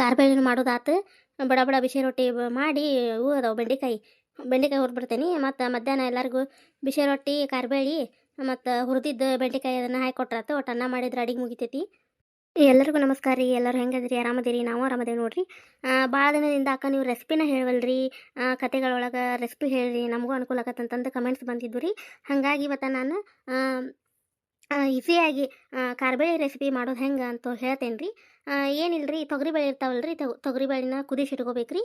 ಕಾರ್ಬೇಳಿನ ಮಾಡೋದಾತು. ಬಡ ಬಡ ಬಿಸಿ ರೊಟ್ಟಿ ಮಾಡಿ ಇವು ಅದಾವೆ ಬೆಂಡೆಕಾಯಿ. ಬೆಂಡೆಕಾಯಿ ಹುರಿದ್ಬಿಡ್ತೀನಿ ಮತ್ತು ಮಧ್ಯಾಹ್ನ ಎಲ್ಲರಿಗೂ ಬಿಸಿ ರೊಟ್ಟಿ, ಕಾರ್ಬೇಳಿ, ಮತ್ತು ಹುರಿದಿದ್ದು ಬೆಂಡೆಕಾಯಿ ಅದನ್ನು ಹಾಕಿ ಕೊಟ್ರಾತು. ಒಟ್ಟು ಅನ್ನ ಮಾಡಿದ್ರೆ ಅಡಿಗೆ ಮುಗಿತೈತಿ. ಎಲ್ಲರಿಗೂ ನಮಸ್ಕಾರ ರೀ. ಎಲ್ಲರೂ ಹೆಂಗದಿರಿ? ಆರಾಮದಿರಿ? ನಾವು ಆರಾಮದೇವಿ ನೋಡ್ರಿ. ಭಾಳ ದಿನದಿಂದ ಅಕ್ಕ ನೀವು ರೆಸಿಪಿನ ಹೇಳವಲ್ರಿ. ಕತೆಗಳೊಳಗೆ ರೆಸಿಪಿ ಹೇಳ್ರಿ. ನಮಗೂ ಅನುಕೂಲ ಆಗತ್ತಂತಂದು ಕಮೆಂಟ್ಸ್ ಬಂದಿದ್ದು ರೀ. ಹಾಗಾಗಿ ಇವತ್ತು ನಾನು ಈಸಿಯಾಗಿ ಕಾರ್ಬೇಳಿ ರೆಸಿಪಿ ಮಾಡೋದು ಹೆಂಗೆ ಅಂತ ಹೇಳ್ತೇನೆ ರೀ ಏನಿಲ್ಲ ರೀ ತೊಗರಿಬೇಳೆ ಇರ್ತಾವಲ್ಲ ರೀ ತೊಗರಿಬೇಳೆನ ಕುದಿಸಿಟ್ಕೋಬೇಕು ರೀ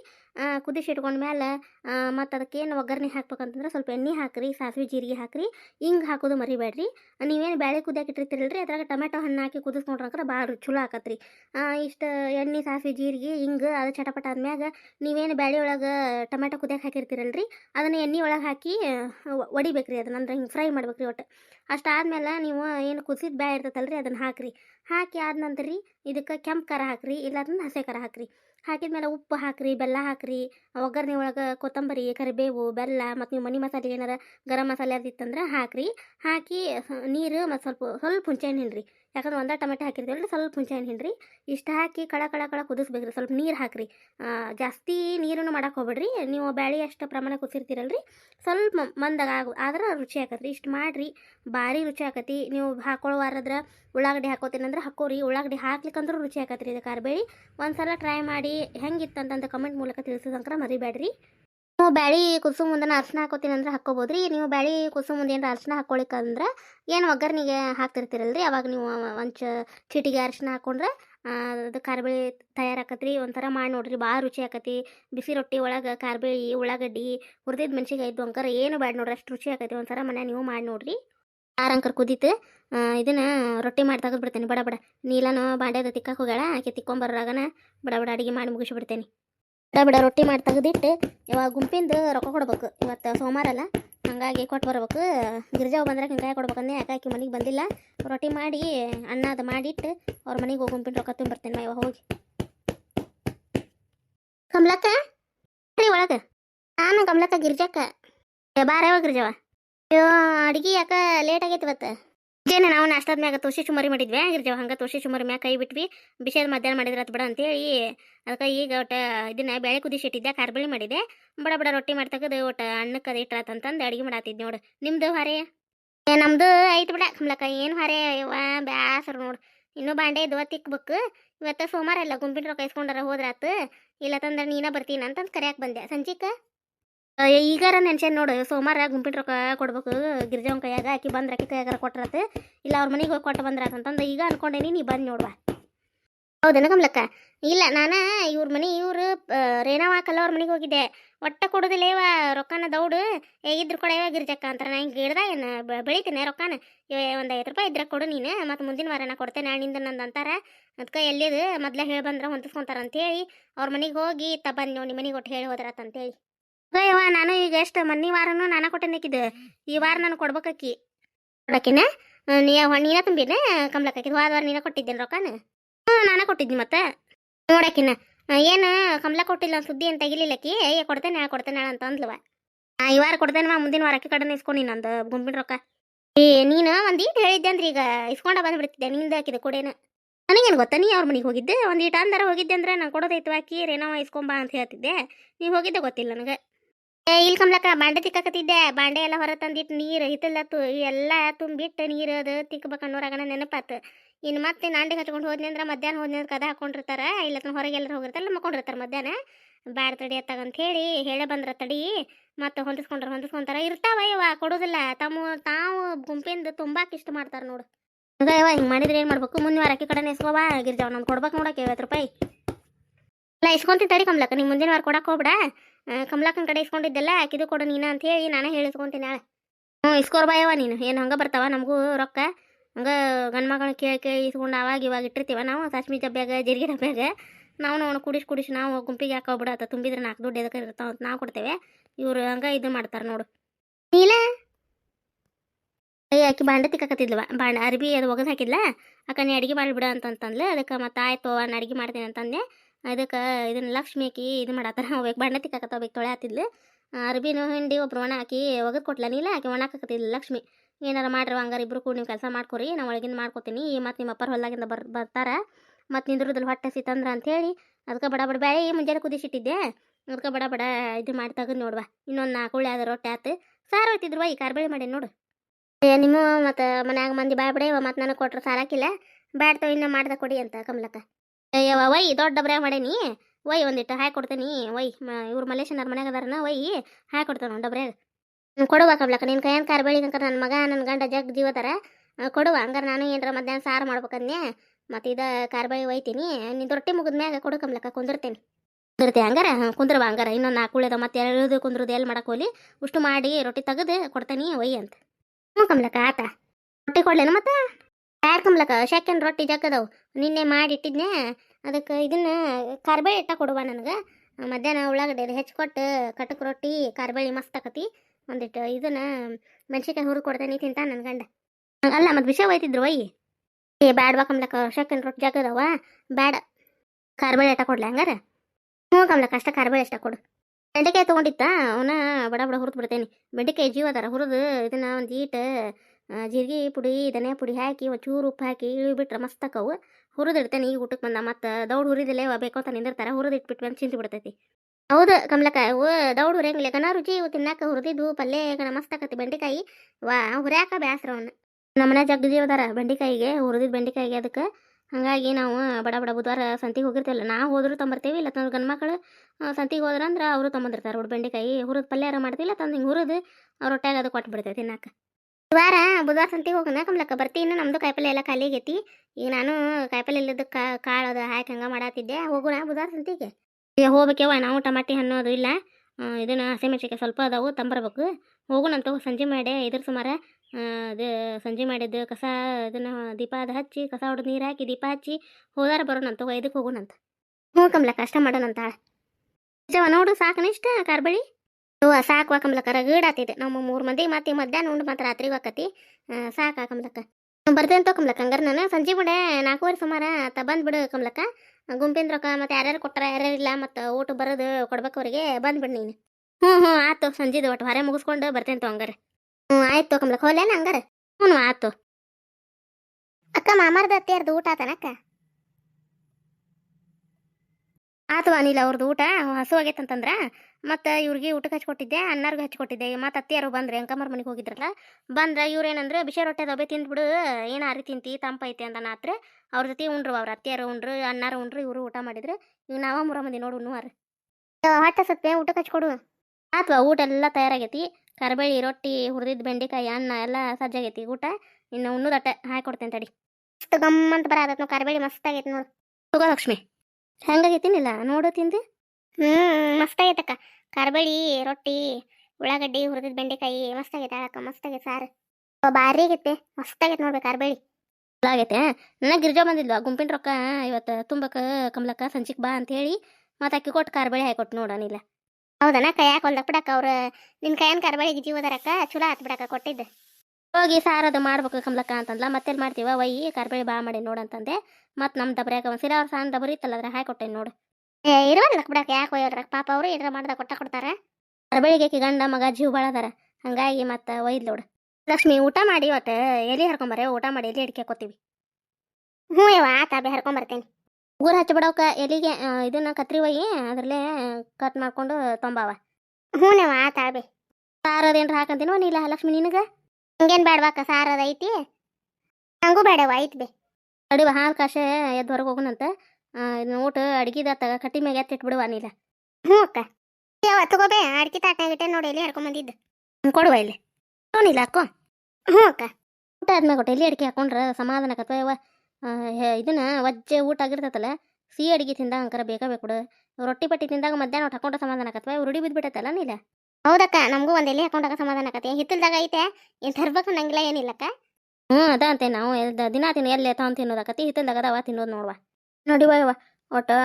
ಕುದಿಸಿಟ್ಕೊಂಡ್ಮೇಲೆ ಮತ್ತು ಅದಕ್ಕೇನು ಒಗ್ಗರಣೆ ಹಾಕ್ಬೇಕಂತಂದ್ರೆ ಸ್ವಲ್ಪ ಎಣ್ಣೆ ಹಾಕ್ರಿ, ಸಾಸಿವೆ, ಜೀರಿಗೆ ಹಾಕ್ರಿ. ಹಿಂಗೆ ಹಾಕೋದು ಮರಿಬೇಡ್ರಿ. ನೀವೇನು ಬೇಳೆ ಕುದಿಯಾಕೆ ಇಟ್ಟಿರ್ತೀರಲ್ಲ ರೀ ಅದ್ರಾಗ ಟೊಮೆಟೊ ಹಣ್ಣು ಹಾಕಿ ಕುದಿಸ್ಕೊಂಡ್ರೆ ಭಾಳ ರು- ಚಲೋ ಆಕತ್ರಿ. ಇಷ್ಟು ಎಣ್ಣೆ, ಸಾಸಿವೆ, ಜೀರಿಗೆ, ಹಿಂಗೆ ಅದು ಚಟಪಟ ಆದ್ಮ್ಯಾಗ ನೀವೇನು ಬೇಳೆ ಒಳಗೆ ಟೊಮೆಟೊ ಕುದಿಯಾಕೆ ಹಾಕಿರ್ತೀರಲ್ಲ ರೀ ಅದನ್ನು ಎಣ್ಣೆ ಒಳಗೆ ಹಾಕಿ ಒಡಿಬೇಕ್ರಿ, ಅದನ್ನ ಅಂದ್ರೆ ಹಿಂಗೆ ಫ್ರೈ ಮಾಡ್ಬೇಕ್ರಿ ಒಟ್ಟು. ಅಷ್ಟಾದ್ಮೇಲೆ ನೀವು ಏನು ಕುದಿಸಿದ ಬೇಳೆ ಇರ್ತೈತಲ್ಲ ರೀ ಅದನ್ನು ಹಾಕ್ರಿ. ಹಾಕಿ ಆದ ನಂತರ ರೀ ಇದಕ್ಕೆ ಕೆಂಪು ಖಾರ ಹಾಕ್ರಿ ಇಲ್ಲಾಂದ್ರೆ ಹಸೆ ಖಾರ ಹಾಕ್ರಿ. ಹಾಕಿದ್ಮೇಲೆ ಉಪ್ಪು ಹಾಕ್ರಿ, ಬೆಲ್ಲ ಹಾಕ್ರಿ ಒಗ್ಗರಣೆ ಒಳಗೆ ಕೊತ್ತಂಬರಿ, ಕರಿಬೇವು, ಬೆಲ್ಲ ಮತ್ತು ನೀವು ಮನೆ ಮಸಾಲೆ ಏನಾರ ಗರಂ ಮಸಾಲೆ ಅದಿತ್ತಂದ್ರೆ ಹಾಕ್ರಿ. ಹಾಕಿ ನೀರು ಮತ್ತು ಸ್ವಲ್ಪ ಸ್ವಲ್ಪ ಹುಂಚೆ ಹಿಂಡ್ರಿ ಯಾಕಂದ್ರೆ ಒಂದೇ ಟೊಮೆಟೊ ಹಾಕಿರ್ತೀವಲ್ಲ ಸ್ವಲ್ಪ ಹುಂಚೆಹಣ್ಣು ಹಿಂಡ್ರಿ ಇಷ್ಟು ಹಾಕಿ ಕಳ ಕಳ ಕಳ ಕುದಿಸ್ಬೇಕ್ರಿ ಸ್ವಲ್ಪ ನೀರು ಹಾಕ್ರಿ. ಜಾಸ್ತಿ ನೀರನ್ನು ಮಾಡಕ್ಕೆ ಹೋಗ್ಬೇಡ್ರಿ, ನೀವು ಬ್ಯಾಳಿ ಅಷ್ಟು ಪ್ರಮಾಣ ಕುದಿಸಿರ್ತೀರಲ್ರಿ, ಸ್ವಲ್ಪ ಮಂದಾಗ ಆಗ, ಆದ್ರೆ ರುಚಿ ಆಕತ್ರಿ. ಇಷ್ಟು ಮಾಡಿರಿ, ಭಾರಿ ರುಚಿ ಆಕತಿ ನೀವು ಹಾಕೊಳ್ಳುವಾರಾದ್ರೆ ಉಳ್ಳಾಗಡ್ಡಿ ಹಾಕೋತೀನಂದ್ರೆ ಹಾಕೋರಿ, ಉಳ್ಳಾಗಡ್ಡಿ ಹಾಕ್ಲಿಕ್ಕಂದ್ರೂ ರುಚಿ ಆಕತ್ರಿ ಇದು ಕಾರ್ಬೇಳಿ ಒಂದ್ಸಲ ಟ್ರೈ ಮಾಡಿ ಹೆಂಗಿತ್ತಂತಂದು ಕಮೆಂಟ್ ಮೂಲಕ ತಿಳಿಸೋದಂಕ್ರ ಮರಿಬೇಡ್ರಿ. ನೀವು ಬ್ಯಾಳಿ ಕುಸು ಮುಂದೆ ಅರ್ಶಿನ ಹಾಕೋತೀನಿ ಅಂದ್ರೆ ಹಾಕೋಬೋದ್ರಿ ನೀವು ಬ್ಯಾಳಿ ಕುಸು ಮುಂದೆ ಏನಾರ ಅರ್ಶಿನ ಅಂದ್ರೆ ಏನು ಒಗ್ಗರ್ನಿಗೆ ಹಾಕ್ತಿರ್ತೀರಲ್ರಿ? ಅವಾಗ ನೀವು ಒಂಚ ಚೀಟಿಗೆ ಅರ್ಶನ ಹಾಕೊಂಡ್ರೆ ಅದು ಕಾರ್ಬೇಳಿ ತಯಾರಾಕತ್ರಿ. ಒಂಥರ ಮಾಡಿ ನೋಡ್ರಿ, ಭಾಳ ರುಚಿ ಆಕತಿ. ಬಿಸಿ ರೊಟ್ಟಿ ಒಳಗೆ ಕಾರ್ಬೇಳಿ, ಉಳ್ಳಾಗಡ್ಡಿ ಹುರಿದಿದ್ದು ಮೆಣಸಿನ್ಕಾಯಿ ಇದ್ದು ಅಂಕರ ಏನು ಬ್ಯಾಡ ನೋಡ್ರಿ, ಅಷ್ಟು ರುಚಿ ಆಕತಿ. ಒಂಥರ ಮನೆ ನೀವು ಮಾಡಿ ನೋಡ್ರಿ. ಆರಂಕರ್ ಕುದೀತು ಇದನ್ನ ರೊಟ್ಟಿ ಮಾಡಿ ತೆಗೆದು ಬಿಡ್ತೇನೆ. ಬಡ ಬಡ. ನೀಲನು ಬಾಂಡ್ಯದ ತಿಕ್ಕಾಕ ಹೋಗ್ಯಾಳ, ಆಕೆ ತಿಕ್ಕೊಂಬರೋರಾಗನ ಬಡ ಬಡ ಅಡಿಗೆ ಮಾಡಿ ಮುಗಿಸ್ಬಿಡ್ತೇನೆ ಬಡ ರೊಟ್ಟಿ ಮಾಡಿ ತೆಗೆದಿಟ್ಟು ಇವಾಗ ಗುಂಪಿಂದ ರೊಕ್ಕ ಕೊಡ್ಬೇಕು. ಇವತ್ತು ಸೋಮವಾರ ಅಲ್ಲ, ಹಾಗಾಗಿ ಕೊಟ್ಟು ಬರ್ಬೇಕು. ಗಿರಿಜಾವ್ ಬಂದ್ರೆ ಹಿಂಗಾಗಿ ಕೊಡ್ಬೇಕಂದ್ರೆ ಯಾಕೆ ಆಕೆ ಮನೆಗೆ ಬಂದಿಲ್ಲ? ರೊಟ್ಟಿ ಮಾಡಿ, ಅನ್ನ ಅದು ಮಾಡಿಟ್ಟು ಅವ್ರ ಮನೆಗೆ ಹೋಗಿ ಗುಂಪಿನ ರೊಕ್ಕ ತುಂಬಿರ್ತೇನೆ ನಾ ಇವಾಗ ಹೋಗಿ. ಕಮಲಕ್ಕ ಒಳಗೆ. ನಾನು ಕಮಲಕ್ಕ, ಗಿರಿಜಕ್ಕ. ಬಾರ ಗಿರ್ಜವ. ಅಯ್ಯೋ, ಅಡಿಗೆ ಯಾಕ ಲೇಟ್ ಆಗೈತಿ ಇವತ್ತು? ಏನ ನಾವು ನಾಷ್ಟಾದ ಮ್ಯಾಗ ತುಳಸಿ ಚುಮರಿ ಮಾಡಿದ್ವಿ. ಹಂಗ ಹಂಗೆ ತುಳಸಿ ಚುಮರಿ ಮ್ಯಾಗ ಕೈ ಬಿಟ್ವಿ. ಬಿಸಿದ ಮಧ್ಯಾಹ್ನ ಮಾಡಿದ್ರ ಬಿಡ ಅಂತೇಳಿ ಅದಕ್ಕೆ ಈಗ ಒಟ್ಟು ಇದನ್ನ ಬೇಳೆ ಕುದಿಸಿಟ್ಟಿದ್ದೆ ಕಾರ್ಬಳಿ ಮಾಡಿದೆ. ಬಡ ಬಡ ರೊಟ್ಟಿ ಮಾಡ್ತಕ್ಕದು ಒಟ್ಟು ಅನ್ನಕ್ಕೆ ಅದು ಇಟ್ರಾತಂತಂದು ಅಡಿಗೆ ಮಾಡಾತಿದ್ ನೋಡು. ನಿಮ್ದು ಹೊರೆ? ಏ ನಮ್ಮದು ಐತಿ ಬಿಡ ಕಮಲಕ್ಕ, ಏನು ಹೊರೆ? ಯವ್ವ, ಬ್ಯಾಸರು ನೋಡು. ಇನ್ನೂ ಬಾಂಡೆ ಇದ್ವ ತಿಕ್ಬೇಕು. ಇವತ್ತು ಸೋಮವಾರ ಎಲ್ಲ ಗುಂಪಿನ ರೊಕ್ಕ ಇಸ್ಕೊಂಡಾರ ಹೋದ್ರಾತು. ಇಲ್ಲ ತಂದ್ರೆ ನೀನ ಬರ್ತೀನಿ ಅಂತಂದು ಕರೆಯಕ್ಕೆ ಬಂದೆ. ಸಂಜಿಕ ಈಗಾರ ನೆನ್ಸೇನ್ ನೋಡು ಸೋಮವಾರ ಗುಂಪಿನ ರೊಕ್ಕ ಕೊಡ್ಬೇಕು ಗಿರಿಜವನ್ ಕೈಯಾಗ ಆಕಿ ಬಂದ್ರೆ ಆಕಿ ಕೈಯಾಗಾರ ಕೊಟ್ರಾತ, ಇಲ್ಲ ಅವ್ರ ಮನೆಗೆ ಹೋಗಿ ಕೊಟ್ಟು ಬಂದ್ರೆ ಅಂತಂದು ಈಗ ಅನ್ಕೊಂಡೇನಿ, ನೀ ಬಂದು ನೋಡುವ ಹೌದೇನ ಕಮಲಕ್ಕ? ಇಲ್ಲ, ನಾನು ಇವ್ರ ಮನೆ, ಇವರು ರೇಣವ ಕಲ್ಲವ್ರ ಮನೆಗೆ ಹೋಗಿದ್ದೆ. ಒಟ್ಟ ಕೊಡೋದಿಲ್ಲ ಇವ ರೊಕ್ಕನ ದೌಡು ಹೇಗಿದ್ರು ಕೊಡೆಯವ ಗಿರ್ಜಕ್ಕ ಅಂತಾರ. ನಾ ಹಿಂಗೆ ಗಿಡ್ದ ಏನು ಬೆಳಿತೀನಿ ರೊಕ್ಕನ. ಒಂದು ಐದು ರೂಪಾಯಿ ಇದ್ರೆ ಕೊಡು ನೀನು, ಮತ್ತು ಮುಂದಿನ ವಾರನ ಕೊಡ್ತೇನೆ ನಾಳಿಂದ ನಂದು ಅಂತಾರ. ಅದಕ್ಕೆ ಎಲ್ಲಿದು, ಮೊದ್ಲೇ ಹೇಳಿ ಬಂದ್ರೆ ಹೊಂದಿಸ್ಕೊಂತಾರ ಅಂತೇಳಿ, ಅವ್ರ ಮನೆಗೆ ಹೋಗಿ ತ ಬಂದು ನಿಮ್ಮ ಮನೆಗೆ ಒಟ್ಟು ಹೇಳಿ ಹೋದ್ರಾತ ಅಂತೇಳಿ ಅಯ್ಯವ್ವ ನಾನು ಈಗ ಎಷ್ಟು ಮೊನ್ನೆ ವಾರನೂ ನಾನು ಕೊಟ್ಟೆನೇಕಿದ್ದು ಈ ವಾರ ನಾನು ಕೊಡ್ಬೇಕಾಕಿ ಕೊಡಕಿನ ನೀ ನೀನ ತುಂಬಿನ ಕಮ್ಲಕ್ಕಾಕಿ ಹೋದ ವಾರ ನೀನ ಕೊಟ್ಟಿದ್ದೇನೆ ರೊಕ್ಕನ? ಹ್ಞೂ ನಾನು ಕೊಟ್ಟಿದ್ನಿ ಮತ್ತೆ. ನೋಡಕಿನ ಏನು ಕಮಲ ಕೊಟ್ಟಿಲ್ಲ ಸುದ್ದಿ ಅಂತ ತೆಗಿಲಿಲ್ಲಕಿ ಏ, ಕೊಡ್ತೇನೆ ನಾಳೆ ಕೊಡ್ತೇನೆ ನಾಳೆ ಅಂತ ಅಂದ್ಲವ. ಈ ವಾರ ಕೊಡ್ತೇನೆ ಮುಂದಿನ ವಾರಕ್ಕೆ ಕಡೆ ಇಸ್ಕೊಂಡು ನಂದು ಗುಂಪಿನ ರೊಕ್ಕ. ಏ, ನೀನು ಒಂದು ಈಟ್ ಹೇಳಿದ್ದೆ ಅಂದ್ರೆ ಈಗ ಇಸ್ಕೊಂಡ ಬಂದ್ಬಿಡ್ತಿದ್ದೆ, ನಿಂದ ಹಾಕಿದ ಕೊಡೇನ. ನನಗೇನು ಗೊತ್ತಾ, ನೀ ಅವ್ರ ಮನೆಗೆ ಹೋಗಿದ್ದೆ? ಒಂದು ಈಟ ಅಂದಾರ ಹೋಗಿದ್ದೆ ಅಂದ್ರೆ ನಾನು ಕೊಡೋದೈತು ಹಾಕಿ ರೇನವ ಇಸ್ಕೊಂಬಾ ಅಂತ ಹೇಳ್ತಿದ್ದೆ. ನೀ ಹೋಗಿದ್ದೆ ಗೊತ್ತಿಲ್ಲ ನನಗೆ. ಏ ಇಲ್ಲಿ ಕಮ್ಲಕ್ಕ ಬಾಂಡೆ ತಿಕ್ಕಾಕತ್ತಿದ್ದೆ. ಬಾಂಡೆ ಎಲ್ಲ ಹೊರ ತಂದಿಟ್ಟು ನೀರು ಹಿತ್ತಲ್ಲ ಎಲ್ಲ ತುಂಬಿಟ್ಟು ನೀರು ಅದು ತಿಕ್ಕಬೇಕನ್ನೋರಾಗನ ನೆನಪಾತು. ಇನ್ನು ಮತ್ತೆ ನಾಂಡಿಗೆ ಹಚ್ಕೊಂಡು ಹೋದ್ನಿ ಅಂದ್ರೆ ಮಧ್ಯಾಹ್ನ ಹೋದ್ನಿ ಅಂದ್ರೆ ಕದ ಹಾಕೊಂಡಿರ್ತಾರ. ಇಲ್ಲ ಹೊರಗೆ ಎಲ್ಲರೂ ಹೋಗಿರ್ತಾರಲ್ಲ ಮಕ್ಕೊಂಡಿರ್ತಾರೆ ಮಧ್ಯಾಹ್ನ. ಬ್ಯಾಡ ತಡಿ ಅತ್ತಾಗಂತ ಹೇಳಿ ಹೇಳೇ ಬಂದ್ರ ತಡಿ. ಮತ್ತೆ ಹೊಂದಿಸ್ಕೊಂಡ್ರೆ ಹೊಂದಿಸ್ಕೊಂತಾರ. ಇರ್ತಾವ ಇವ ಕೊಡೋದಿಲ್ಲ. ತಮ್ಮ ತಾವು ಗುಂಪಿಂದ ತುಂಬಾಕ್ ಇಷ್ಟ ಮಾಡ್ತಾರ ನೋಡು. ಹಂಗ ಇವ ಹಿಂಗೆ ಮಾಡಿದ್ರೆ ಏನು ಮಾಡ್ಬೇಕು? ಮುಂದಿನ ವಾರಕ್ಕೆ ಕಡೆ ನೆಸ್ಕೋವಾ ಗಿರ್ಜಾವ ನಾನು ಕೊಡ್ಬೇಕು ನೋಡಕ್ಕೆ ಐವತ್ತು ರೂಪಾಯಿ. ಇಲ್ಲ ಇಸ್ಕೊಂತೀನಿ ತಡಿ ನಿಮ್ ನೀವು ಮುಂದಿನ ವಾರ ಕೊಡಕ್ಕೆ ಹೋಗ್ಬಿಡ. ಕಮಲಕ್ಕನ ಕಡೆ ಇಸ್ಕೊಂಡಿದ್ದೆಲ್ಲ ಆಕಿದು ಕೊಡು ನೀನು ಅಂತ ಹೇಳಿ ನಾನೇ ಹೇಳಿಸ್ಕೊಂತೀನಿ ನಾಳೆ. ಹ್ಞೂ ಇಸ್ಕೋರ್ ಬಾಯವ ನೀನು. ಏನು, ಹಂಗೆ ಬರ್ತಾವ ನಮಗೂ ರೊಕ್ಕ? ಹಂಗೆ ಗಂಡು ಮಗಳನ್ನ ಕೇಳಿ ಕೇಳಿ ಇಸ್ಕೊಂಡು ಅವಾಗ ಇವಾಗ ಇಟ್ಟಿರ್ತೀವ ನಾವು? ಸಾಸ್ಮಿ ಡಬ್ಬ್ಯಾಗ ಜೀರಿಗೆ ಡಬ್ಬ್ಯಾಗ. ನಾವು ನಾವು ಕುಡಿಸಿ ಕುಡಿಸಿ ನಾವು ಗುಂಪಿಗೆ ಹಾಕೋ ಬಿಡತ್ತ ತುಂಬಿದ್ರೆ ನಾಲ್ಕು ದುಡ್ಡು ಎದಕ್ಕೆ ಇರ್ತಾವ ಅಂತ ನಾವು ಕೊಡ್ತೇವೆ. ಇವ್ರು ಹಂಗೆ ಇದು ಮಾಡ್ತಾರೆ ನೋಡು. ನೀಲ? ಅಯ್ಯ, ಆಕಿ ಬಾಂಡೆ ತಿಕ್ಕಾಕತ್ತಿದ್ಲವ. ಬಾಂಡೆ, ಅರ್ಬಿ ಅದು ಒಗದು ಹಾಕಿದ್ಲ? ಅಕ್ಕ, ನೀ ಅಡಿಗೆ ಮಾಡಿಬಿಡ ಅಂತಂತಂದ್ಲೆ. ಅದಕ್ಕೆ ಮತ್ತೆ ಆಯ್ತು ನಾನು ಅಡಿಗೆ ಮಾಡ್ತೀನಿ ಅಂತಂದೆ. ಅದಕ್ಕೆ ಇದನ್ನ ಲಕ್ಷ್ಮಿ ಹಾಕಿ ಇದು ಮಾಡತ್ತಾರ ಅವಾಗ ಬಣ್ಣ ತಿಕ್ಕಾಕತ್ತ ಅವಾಗ ತೊಳೆ ಹತ್ತಿದ್ಲು ಅರ್ಬಿನೂ ಹಿಂಡಿ ಒಬ್ರು ಒಣ ಹಾಕಿ ಒಗದು ಕೊಟ್ಲ ನೀಲ ಒಣ ಒಣಾಕತ್ತಿದ್ಲು ಲಕ್ಷ್ಮಿ. ಏನಾರ ಮಾಡ್ರಿ ಹಂಗಾರ ಇಬ್ರು ಕೂಡ ನೀವು ಕೆಲಸ ಮಾಡ್ಕೊರಿ ನಾ ಒಳಗಿಂದ ಮಾಡ್ಕೊತೀನಿ. ಮತ್ತು ನಿಮ್ಮ ಅಪ್ಪರ ಹೊಲ್ದಾಗಿಂದ ಬರ್, ಬರ್ತಾರ. ಮತ್ತು ನಿಂದ್ರದಲ್ಲಿ ಹೊಟ್ಟೆ ಸಿತಂದ್ರ ಅಂಥೇಳಿ ಅದಕ್ಕೆ ಬಡ ಬಡ ಬೇಳೆ ಮುಂಜಾನೆ ಕುದಿಸಿಟ್ಟಿದ್ದೆ. ಅದಕ್ಕೆ ಬಡ ಬಡ ಇದು ಮಾಡಿ ತೆಗೆದು ನೋಡುವ. ಇನ್ನೊಂದು ನಾಲ್ಕು ಉಳ್ಳಿ ರೊಟ್ಟಿ ಆತು. ಸಾರು ಹೋಯ್ತಿದ್ರು ಈ ಕಾರ್ಬೇಳೆ ಮಾಡಿ ನೋಡು. ನಿಮ್ಮ ಮತ್ತು ಮನ್ಯಾಗ ಮಂದಿ ಬಾಯ್ ಬಿಡೇವ, ಮತ್ತು ನನಗೆ ಕೊಟ್ರೆ ಸಾರಾಕಿಲ್ಲ ಬ್ಯಾಡ್ತಾವ, ಇನ್ನೂ ಮಾಡ್ದೆ ಕೊಡಿ ಅಂತ ಕಮಲಕ್ಕ. ಅಯ್ಯವ್ವ ಒಯ್ ದೊಡ್ಡ ಡಬ್ರ್ಯಾಗ ಮಾಡೇನಿ ಒಯ್ ಒಂದಿಟ್ಟು ಹಾಕಿ ಕೊಡ್ತೇನಿ ಒಯ್ ಇವ್ರು ಅವ್ರ ಮನ್ಯಾಗ ಅದಾರನ ಒಯ್ ಹಾಕಿ ಕೊಡ್ತಾನ ಡಬ್ರ್ಯಾಗ ಕೊಡುವ ಕಮಲಕ್ಕ ನಿನ್ನ ಕೈಯನ್ ಕಾರ್ಬೇಳಿ ಅಂಕರ್ ನನ್ನ ಮಗ ನನ್ನ ಗಂಡ ಜಗ್ ಜೀವದಾರ ಆ, ಕೊಡುವ ಹಂಗಾರೆ ನಾನು ಏನರ ಮಧ್ಯಾಹ್ನ ಸಾರು ಮಾಡ್ಬೇಕನ್ನೆ ಮತ್ತು ಇದು ಕಾರ್ಬೇಳಿ ಒಯ್ತೀನಿ. ನಿಂದು ರೊಟ್ಟಿ ಮುಗಿದ ಮ್ಯಾಗ ಕೊಡು ಕಮಲಕ್ಕ ಕುಂದಿರ್ತೇನೆ. ಕುಂದಿರ್ತೆ ಹಂಗಾರ? ಕುಂದ್ರವ ಹಂಗಾರ. ಇನ್ನೊಂದು ನಾಲ್ಕು ಉಳಿದ ಮತ್ತೆ ಎಳ್ದು ಕುಂದ್ರದು ಎಲ್ಲಿ ಮಾಡಕ್ಕೆ ಹೋಲಿ? ಉಷ್ಟು ಮಾಡಿ ರೊಟ್ಟಿ ತೆಗೆದು ಕೊಡ್ತೇನಿ ಒಯ್ ಅಂತ. ಹ್ಞೂ ಕಮಲಕ್ಕ ಆತ. ರೊಟ್ಟಿ ಕೊಡ್ಲೇನು ಮತ್ತೆ? ಯಾರು ಕಮಲಕ್ಕ? ಶೆಕೆಂಡ್ ರೊಟ್ಟಿ ಜಾಕದವು ನಿನ್ನೆ ಮಾಡಿಟ್ಟಿದ್ನೆ. ಅದಕ್ಕೆ ಇದನ್ನ ಕರ್ಬೇಳಿ ಇಟ್ಟ ಕೊಡುವ ನನಗೆ. ಮಧ್ಯಾಹ್ನ ಹೆಚ್ಚು ಕೊಟ್ಟು ಕಟಕ್ ರೊಟ್ಟಿ, ಕಾರ್ಬೇಳಿ ಮಸ್ತ್ ಆಕತಿ. ಒಂದಿಟ್ಟು ಇದನ್ನ ಮೆಣಸಿನ್ಕಾಯಿ ಹುರು ಕೊಡ್ತೇನೆ ತಿಂತ ನನ್ನ ಗಂಡ. ಅಲ್ಲ, ಮತ್ತು ವಿಷಯ ಒಯ್ತಿದ್ರು ಒಯ್ಯಿ ಏ ಬ್ಯಾಡ ಬಾ ಕಮಲಕ್ಕ ಶೆಕೆಂಡ್ ರೊಟ್ಟಿ ಜಾಕದವ ಬ್ಯಾಡ. ಕರ್ಬೇಳಿ ಇಟ್ಟ ಕೊಡ್ಲಿ ಹಂಗಾರ? ಹ್ಞೂ ಕಮ್ಲಕ್ಕ, ಅಷ್ಟೇ ಕರ್ಬೇಳಿ ಇಷ್ಟ ಕೊಡು. ಬೆಂಡೆಕಾಯಿ ತೊಗೊಂಡಿತ್ತ? ಅವನ ಬಡ ಬಡ ಹುರಿದು ಬಿಡ್ತೇನೆ. ಬೆಂಡೆಕಾಯಿ ಜೀವ ಅದಾರ, ಹುರಿದು ಇದನ್ನ ಒಂದು ಈಟ್ ಜೀರಿಗೆ ಪುಡಿ ಧನಿಯಾ ಪುಡಿ ಹಾಕಿ, ಒಂಚೂರು ಉಪ್ಪು ಹಾಕಿ ಇಳಿಬಿಟ್ರೆ ಮಸ್ತ್ ಆಕವು ಹುರಿದು ಇಡ್ತೇನೆ ಈಗ ಊಟಕ್ಕೆ ಬಂದ, ಮತ್ತೆ ದೌಡ್ ಹುರಿದಿಲ್ಲ ಬೇಕು ಅಂತ ನಿಂದಿರ್ತಾರೆ ಹುರಿದಿಟ್ಬಿಟ್ಟು ಬಂದು ಚಿಂತಿ ಬಿಡ್ತೈತಿ. ಹೌದು ಕಮಲಕಾಯಿ, ಅವು ದೌಡ್ ಹುರಿಯಂಗಿಲ್ಲ, ಕಣ ರುಚಿ ತಿನ್ನಾಕ ಹುರಿದಿದ್ದು, ಪಲ್ಯ ಕಣ ಮಸ್ತ್ ಆಕತಿ ಬೆಂಡೆಕಾಯಿ. ವಾ, ಹುರ್ಯಾಕ ಬ್ಯಾಸ್ರ ಅವನ್ನ ನಮ್ಮನೆ ಜಗ್ಗಿ ಅದಾರ ಬೆಂಡೆಕಾಯಿಗೆ ಹುರಿದಿದ್ದು ಬೆಂಡೆಕಾಯಿಗೆ ಅದಕ್ಕೆ. ಹಾಗಾಗಿ ನಾವು ಬಡ ಬಡ ಬುಧವಾರ ಸಂತಿಗೆ ಹೋಗಿರ್ತಿಲ್ಲ ನಾವು ಹೋದ್ರೂ ತಂಬರ್ತೀವಿ ಇಲ್ಲ ತಂದು ಗಂಡು ಮಕ್ಕಳು ಸಂತಿಗೆ ಹೋದ್ರಂದ್ರೆ ಅವರು ತಂಬಂದಿರ್ತಾರೆ. ಹುಡು ಬೆಂಡೆಕಾಯಿ ಹುರಿದು ಪಲ್ಯಾರ ಮಾಡ್ತಿಲ್ಲ, ತಂದು ಹಿಂಗೆ ಹುರಿದು ಅವ್ರ ಹೊಟ್ಟೆಗೆ ಅದು ಕೊಟ್ಟು ಬಿಡ್ತೇವೆ ತಿನ್ನಾಕ. ವಾರ ಬುಧವಾರ ಸಂತಿಗೆ ಹೋಗೋಣ, ಕಮಲಕ್ಕ ಬರ್ತೀನಿ ನಮ್ದು ಕಾಯಿಪಲ್ಲೆ ಎಲ್ಲ ಖಾಲಿ ಆಗೈತಿ. ಈಗ ನಾನು ಕಾಯಿಪಲ್ಲೆ ಇಲ್ಲದ ಕಾಳು ಅದು ಹಾಕಿ ಹಂಗೆ ಮಾಡತ್ತಿದ್ದೆ ಹೋಗೋಣ ಬುಧವಾರ ಸಂತಿಗೆ. ಈಗ ಹೋಗ್ಬೇಕೇವ ನಾವು ಟಮಾಟಿ ಹಣ್ಣು ಅದು ಇಲ್ಲ. ಇದನ್ನ ಹಸಿಮೆಣ್ಸಿಕಾಯಿ ಸ್ವಲ್ಪ ಅದಾವು, ತಂಬರ್ಬೇಕು. ಹೋಗೋಣಂತ ಸಂಜೆ ಮಾಡಿ ಇದ್ರ ಸುಮಾರು. ಅದು ಸಂಜೆ ಮಾಡಿದ್ದು ಕಸ ಇದನ್ನ ದೀಪ ಅದು ಹಚ್ಚಿ, ಕಸ ಹೊಡೆದು ನೀರು ಹಾಕಿ, ದೀಪ ಹಚ್ಚಿ, ಹೋದಾರ ಬರೋಣಂತ ಇದಕ್ಕೆ ಹೋಗೋಣಂತ ಹ್ಞೂ ಕಮಲಕ್ಕ, ಅಷ್ಟ ಮಾಡೋಣಂತ ಜವ ನೋಡು ಸಾಕನಿಷ್ಟ ಕಾರ್ಬಳಿ? ಅವ್ವ ಸಾಕು ಕಮಲಕ್ಕ ಆತಿದೆ. ನಮ್ಮ ಮೂರು ಮಂದಿ ಮತ್ತೆ ಮಧ್ಯಾಹ್ನ ಉಂಡು ಮತ್ತೆ ರಾತ್ರಿ ಆಕತಿ ಸಾಕು ಕಮಲಕ್ಕ ಬರ್ತೇನೆ ಅಂತ ಕಮಲಕ್ಕ ಹಂಗಾರೆ ನಾನು ಸಂಜೆ ಬಿಡೆ ನಾಲ್ಕೂವರೆ ಸುಮಾರ ತ ಬಂದ್ಬಿಡು ಕಂಬ್ಲಕ್ಕ ಗುಂಪಿನ ರೊಕ್ಕ ಮತ್ತೆ ಯಾರ್ಯಾರು ಕೊಟ್ಟರೆ, ಯಾರ್ಯಾರು ಇಲ್ಲ ಮತ್ತೆ ಊಟ ಬರೋದು ಕೊಡ್ಬೇಕು ಅವರಿಗೆ ಬಂದ್ಬಿಡು ನೀನು. ಹ್ಞೂ ಹ್ಞೂ ಆಯ್ತು ಸಂಜೆದು ಒಟ್ಟು ಹೊರೆ ಮುಗಿಸ್ಕೊಂಡು ಬರ್ತೇನೆ ತೋ, ಹಂಗಾರೆ. ಹ್ಞೂ ಆಯ್ತು ಕಮಲಕ್ಕ ಹೋಲೇನ ಹಂಗಾರೆ. ಹ್ಞೂ ಆಯ್ತು ಅಕ್ಕ, ಮಾಮಾರ್ದ ಅತ್ತೆಯರ್ದು ಊಟ ಆತನಕ್ಕ ಆತು, ಅನಿಲ್ ಅವ್ರದ್ದು ಊಟ, ಹಸು ಆಗೈತಂತಂದ್ರ ಮತ್ತು ಇವ್ರಿಗೆ ಊಟಕ್ಕೆ ಹಚ್ಕೊಟ್ಟಿದ್ದೆ ಅನ್ನಾರ್ಗೆ ಹಚ್ಕೊಟ್ಟಿದ್ದೆ. ಮತ್ತು ಅತ್ತಿಯಾರು ಬಂದ್ರೆ ಅಂಕಮ್ಮರ ಮನೆಗೆ ಹೋಗಿದ್ರಲ್ಲ? ಬಂದ್ರೆ ಇವ್ರೇನಂದ್ರೆ ಬಿಸಿ ರೊಟ್ಟೆ ದೊಬ್ಬೆ ತಿಂದ್ಬಿಡು ಏನು ಆರಿ ತಿಂತಿ ತಂಪೈತೆ ಅಂತ ನಾತ್ರೆ ಅವ್ರ ಜೊತೆ ಉಂಡ್ರು ಅವ್ರ ಅತ್ತಿಯಾರು ಉಂಡ್ರು ಅನ್ನಾರು ಉಂಡ್ರು ಇವರು ಊಟ ಮಾಡಿದ್ರು. ಈಗ ನಾವ ಮೂರ ಮಂದಿ ನೋಡು ಉಣ್ಣುವಾರ ಹೊಟ್ಟೆ ಸತ್ವೆ ಊಟಕ್ಕೆ ಹಚ್ಕೊಡು. ಆತ್ವಾ ಊಟ ಎಲ್ಲ ತಯಾರಾಗೈತಿ. ಕರಬೇಳಿ ರೊಟ್ಟಿ ಹುರಿದಿದ್ದು ಬೆಂಡೆಕಾಯಿ ಅನ್ನ ಎಲ್ಲ ಸಜ್ಜಾಗೈತಿ ಊಟ. ಇನ್ನು ಉಣ್ಣುದಟ್ಟ ಹಾಕಿ ಕೊಡ್ತೇನೆ ತಡಿ. ಗಮ್ಮಂತ ಬರತೈತೆ ನಾವು ಕರಬೇಳಿ ಮಸ್ತ್ ಆಗೈತಿ ನೋಡು. ಲಕ್ಷ್ಮಿ. ಹೆಂಗಾಗೈತಿನಿಲ್ಲ ನೋಡು ತಿಂದು. ಹ್ಞೂ ಮಸ್ತ್ ಆಗೈತಕ್ಕ ಕರಿಬೇಳಿ ರೊಟ್ಟಿ ಉಳ್ಳಾಗಡ್ಡಿ ಹುರಿದ ಬೆಂಡೆಕಾಯಿ ಮಸ್ತ್ ಆಗೈತೆ ಅಳಕ್ಕ ಮಸ್ತ್ ಆಗೈತೆ ಸಾರು. ಓ ಭಾರಿ ಆಗೈತೆ. ಮಸ್ತ್ ಆಗೈತೆ ನೋಡ್ಬೇಕು ಕರ್ಬಳಿ. ಆಗೈತೆ. ನನ್ನ ಗಿರ್ಜಾ ಬಂದಿದ್ಲು ಗುಂಪಿನ ರೊಕ್ಕ ಇವತ್ತು ತುಂಬಕ ಕಮಲಕ್ಕ ಸಂಚಿಕ್ ಬಾ ಅಂತ ಹೇಳಿ ಮತ್ತೆ ಅಕ್ಕಿ ಕೊಟ್ಟು ಕರ್ಬಳಿ ಹಾಕೊಟ್ಟು ನೋಡೋನಿಲ್ಲ ಹೌದನ ಕೈಯಾಕ ಹೊಲ್ದಕ್ ಬಿಡಕ್ಕ ಅವ್ರ ನಿನ್ನ ಕೈಯನ್ ಕಾರ್ಬೇಳಿಗೆ ಜೀವದಾರಕ್ಕ ಚಲೋ ಆತ್ ಬಿಡಕ್ಕ ಕೊಟ್ಟಿದ್ದೆ. ಹೋಗಿ ಸಾರದು ಮಾಡ್ಬೇಕು ಕಮಲಕ್ಕ ಅಂತಂದ್ಲ ಮತ್ತೆಲ್ಲಿ ಮಾಡ್ತೀವ? ವೈ ಕಾರ್ಬೆಳಿ ಬಾ ಮಾಡಿ ನೋಡಂತಂದೆ ಮತ್ತೆ ನಮ್ಮ ದಬ್ರ್ಯಾಗ ಒಂದು ಸಿರಾ ಅವ್ರ ಸಣ್ಣ ದಬರಿ ಇತ್ತಲ್ಲ ಅದ್ರ ಹಾಕಿ ಕೊಟ್ಟೆ ನೋಡು. ಏ ಇರುವಲ್ಲ ಯಾಕೆ ಒಯ್ಯೋದ್ರಕ್ಕ ಪಾಪ ಅವರು ಇದ್ರ ಮಾಡ್ದ ಕೊಟ್ಟ ಕೊಡ್ತಾರ. ಬೆಳಿಗ್ಗೆ ಗಂಡ ಮಗ ಜೀವ ಭಾಳ ಅದಾರ ಹಂಗಾಗಿ ಮತ್ತೆ ಒಯ್ದು ನೋಡು ಲಕ್ಷ್ಮಿ ಊಟ ಮಾಡಿ ಇವತ್ತು ಎಲ್ಲಿ ಹರ್ಕೊಂಬರ ಊಟ ಮಾಡಿ ಎಲ್ಲಿ ಅಡಿಕೆ ಹಾಕೋತೀವಿ ಹ್ಞೂ ಯವ್ವ ಆತ ಹರ್ಕೊಂಬರ್ತೇನೆ. ಊರ ಹಚ್ಚಿಬಿಡೋಕ ಎಲಿಗೆ ಆ, ಇದನ್ನ ಕತ್ರಿ ಒಯ್ಯಿ ಅದ್ರಲ್ಲೇ ಕಟ್ ಮಾಡ್ಕೊಂಡು ತೊಂಬಾವ. ಹ್ಞೂನವ್ವ ಆತ ಬೇ ಸಾರದೇನ್ರ ಹಾಕಂತೀನೋ ನೀಲ ಲಕ್ಷ್ಮಿ ನಿನಗೆ? ಹಂಗೇನು ಬೇಡವಾಕ ಸಾರದ ಐತಿ? ಹಂಗೂ ಬೇಡವ ಐತಿ ಬೇ. ಅಡಿವ ಹಾಲು ಕಾಶ ಎದ್ದು ಹೊರಗೆ ಇದನ್ನ ಊಟ ಅಡ್ಗಿದಾತಾಗ ಕಟ್ಟಿ ಮ್ಯಾಗ ಎತ್ತಿಟ್ಟು ಬಿಡುವ ನೀಲ. ಹ್ಞೂ ಅಕ್ಕ. ಯಾವ ತಗೋಬೇ ಅಡ್ಗೆ ತಾಟ್ನಾಗಿಟ್ಟೆ ನೋಡಿ ಎಲ್ಲಿ ಹರ್ಕೊಂಬಂದಿದ್ದು ಕೊಡುವ ಇಲ್ಲಿ. ನೀಲ ಅಕ್ಕೋ ಹ್ಞೂ ಅಕ್ಕ. ಊಟ ಆದ್ಮೇಲೆ ಕೊಟ್ಟು ಎಲ್ಲಿ ಅಡಿಕೆ ಹಾಕೊಂಡ್ರೆ? ಸಮಾಧಾನ ಆಕತ್ವ. ಯಾವ ಇದನ್ನ ವಜ್ಜೆ ಊಟ ಆಗಿರ್ತೈತಲ್ಲ ಸಿಹಿ ಅಡಿಗೆ ತಿಂದಾಗ ಅಂಕರ ಬೇಕಾ ಬೇಕು ರೊಟ್ಟಿ ಪಟ್ಟಿ ತಿಂದಾಗ ಮಧ್ಯಾಹ್ನ ಒಟ್ಟು ಹಾಕೊಂಡ್ರೆ ಸಮಾಧಾನ ಆಕತ್ವ. ಇವ್ ರೂಢಿ ಬಿದ್ಬಿಟ್ಟೈತಲ್ಲ ನೀಲ? ಹೌದಕ್ಕ ನಮಗೂ ಒಂದು ಎಲೆ ಹಾಕೊಂಡಾಗ ಸಮಾಧಾನ ಆಕತಿ ಹಿತ್ತಲ್ದಾಗ ಐತೆ ಏನು ತರ್ಬೇಕು ನಂಗಿಲ್ಲ ಏನಿಲ್ಲಕ್ಕ. ಹ್ಞೂ ಅದ ಅಂತೆ ನಾವು ದಿನ ತಿನ್ನು ಎಲ್ಲೇ ತಗೊಂಡ್ ತಿನ್ನೋದಾಕತಿ ಹಿತ್ತಲ್ದಾಗ ಅದಾವ ತಿನ್ನೋದು ನೋಡುವ. ನೋಡಿವ ಯವ್ವ ಒಟ್ಟು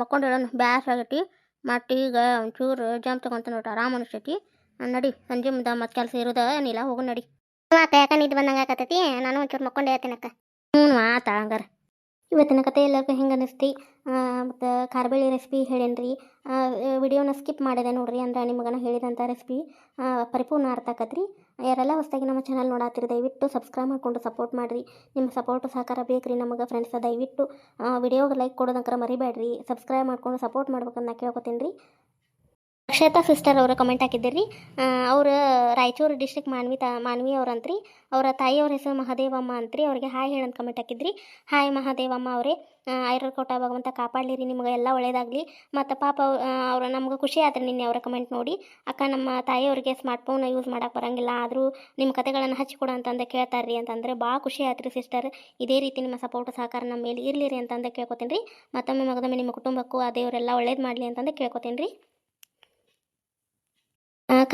ಮಕ್ಕೊಂಡಿರೋನು ಬ್ಯಾಸ್ ಆಗೈತಿ. ಮತ್ತು ಈಗ ಒಂಚೂರು ಜಾಮ್ ತಗೊಂತ ನೋಡ್ರಿ ಆರಾಮ್ ಅನಿಸ್ತೈತಿ. ನಡಿ. ಸಂಜೆ ಮುಂದೆ ಮತ್ತೆ ಕೆಲಸ ಇರೋದ. ಏನಿಲ್ಲ ಹೋಗು, ನಡಿ. ಮಾತಾ ಯಾಕೆ ನಿದ್ದು ಬಂದಂಗೆ ಆಕತೈತಿ? ನಾನು ಒಂಚೂರು ಮಕ್ಕೊಂಡೆ ಹೇಳ್ತೀನಕ್ಕ ಹ್ಞೂ ಆತ ಹಂಗಾರ. ಇವತ್ತಿನ ಕತೆ ಎಲ್ಲರಿಗೂ ಹೆಂಗೆ ಅನಿಸ್ತಿ? ಮತ್ತು ಕಾರ್ಬೇಳಿ ರೆಸಿಪಿ ಹೇಳೇನ್ರಿ. ವಿಡಿಯೋನ ಸ್ಕಿಪ್ ಮಾಡಿದೆ ನೋಡ್ರಿ ಅಂದ್ರೆ ನಿಮಗನ ಹೇಳಿದಂಥ ರೆಸಿಪಿ ಪರಿಪೂರ್ಣ ಅರ್ಥ ಆಕತ್ರಿ. ಯಾರೆಲ್ಲ ಹೊಸದಾಗಿ ನಮ್ಮ ಚಾನಲ್ ನೋಡಾತಿರಿ ದಯವಿಟ್ಟು ಸಬ್ಸ್ಕ್ರೈಬ್ ಮಾಡಿಕೊಂಡು ಸಪೋರ್ಟ್ ಮಾಡಿರಿ. ನಿಮ್ಮ ಸಪೋರ್ಟ್ ಸಹಕಾರ ಬೇಕ್ರಿ ನಮಗೆ ಫ್ರೆಂಡ್ಸ್ ದಯವಿಟ್ಟು. ವಿಡಿಯೋಗೆ ಲೈಕ್ ಕೊಡೋದಂಕರ ಮರಿಬೇಡ್ರಿ. ಸಬ್ಸ್ಕ್ರೈಬ್ ಮಾಡ್ಕೊಂಡು ಸಪೋರ್ಟ್ ಮಾಡ್ಬೇಕಂತ ನಾ ಕೇಳ್ಕೊತೀನಿ ರೀ. ಅಕ್ಷತಾ ಸಿಸ್ಟರ್ ಅವರು ಕಮೆಂಟ್ ಹಾಕಿದ್ದೀರಿ. ಅವರು ರಾಯಚೂರು ಡಿಸ್ಟ್ರಿಕ್ಟ್ ಮಾನ್ವಿ ತ, ಮಾನ್ವಿ ಅವ್ರಂತ್ರಿ. ಅವರ ತಾಯಿಯವ್ರ ಹೆಸರು ಮಹಾದೇವಮ್ಮ ಅಂತ್ರಿ. ಅವ್ರಿಗೆ ಹಾಯ್ ಹೇಳಂತ ಕಮೆಂಟ್ ಹಾಕಿದ್ರಿ. ಹಾಯ್ ಮಹಾದೇವಮ್ಮ ಅವರೇ. ಐರರ್ ಕೊಟ್ಟ ಭಗವಂತ ಕಾಪಾಡಲಿರಿ. ನಿಮಗೆ ಎಲ್ಲ ಒಳ್ಳೇದಾಗಲಿ. ಮತ್ತು ಪಾಪ ಅವ್ರು ನಮ್ಗೆ ಖುಷಿ ಆದ್ರೆ ನಿನ್ನೆ ಅವರ ಕಮೆಂಟ್ ನೋಡಿ. ಅಕ್ಕ, ನಮ್ಮ ತಾಯಿಯವ್ರಿಗೆ ಸ್ಮಾರ್ಟ್ ಫೋನ್ ಯೂಸ್ ಮಾಡೋಕೆ ಬರೋಂಗಿಲ್ಲ. ಆದರೂ ನಿಮ್ಮ ಕತೆಗಳನ್ನು ಹಚ್ಚಿಕೊಡು ಅಂತಂದು ಕೇಳ್ತಾರೆ ರೀ ಅಂತಂದರೆ ಭಾಳ ಖುಷಿ ಆಯ್ತು ರೀ ಸಿಸ್ಟರ್. ಇದೇ ರೀತಿ ನಿಮ್ಮ ಸಪೋರ್ಟ್ ಸಹಕಾರ ನಮ್ಮ ಮೇಲೆ ಇರಲಿ ರೀ ಅಂತಂದು ಕೇಳ್ಕೊತೀನಿ ರೀ ಮತ್ತೊಮ್ಮೆ ಮಗದೊಮ್ಮೆ ನಿಮ್ಮ ಕುಟುಂಬಕ್ಕೂ, ಆ ದೇವರೆಲ್ಲ ಒಳ್ಳೇದು ಮಾಡಲಿ ಅಂತಂದು ಕೇಳ್ಕೊತೀನಿ ರೀ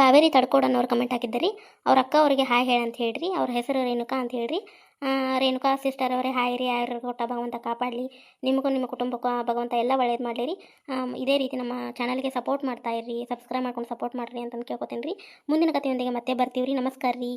ಕಾವೇರಿ ತಡ್ಕೋಡ್ ಅನ್ನೋರು ಕಮೆಂಟ್ ಹಾಕಿದ್ದರಿ. ಅವ್ರ ಅಕ್ಕ ಅವರಿಗೆ ಹಾಯ್ ಹೇಳಿ ಅಂತ ಹೇಳ್ರಿ. ಅವ್ರ ಹೆಸರು ರೇಣುಕಾ ಅಂತ ಹೇಳ್ರಿ. ರೇಣುಕಾ ಸಿಸ್ಟರ್ ಅವರೇ ಹಾಯ್ ರೀ. ಯಾರು ಕೊಟ್ಟ ಭಗವಂತ ಕಾಪಾಡಲಿ. ನಿಮಗೂ ನಿಮ್ಮ ಕುಟುಂಬಕ್ಕೂ ಭಗವಂತ ಎಲ್ಲ ಒಳ್ಳೇದು ಮಾಡಲಿ ರೀ. ಆಮ್, ಇದೇ ರೀತಿ ನಮ್ಮ ಚಾನಲ್ಗೆ ಸಪೋರ್ಟ್ ಮಾಡ್ತಾ ಇರ್ರಿ. ಸಬ್ಸ್ಕ್ರೈಬ್ ಮಾಡ್ಕೊಂಡು ಸಪೋರ್ಟ್ ಮಾಡಿರಿ ಅಂತಂದು ಕೇಳ್ಕೊತೀನಿ ರೀ ಮುಂದಿನ ಕಥೆಯೊಂದಿಗೆ ಮತ್ತೆ ಬರ್ತೀವಿ ರೀ ನಮಸ್ಕಾರ ರೀ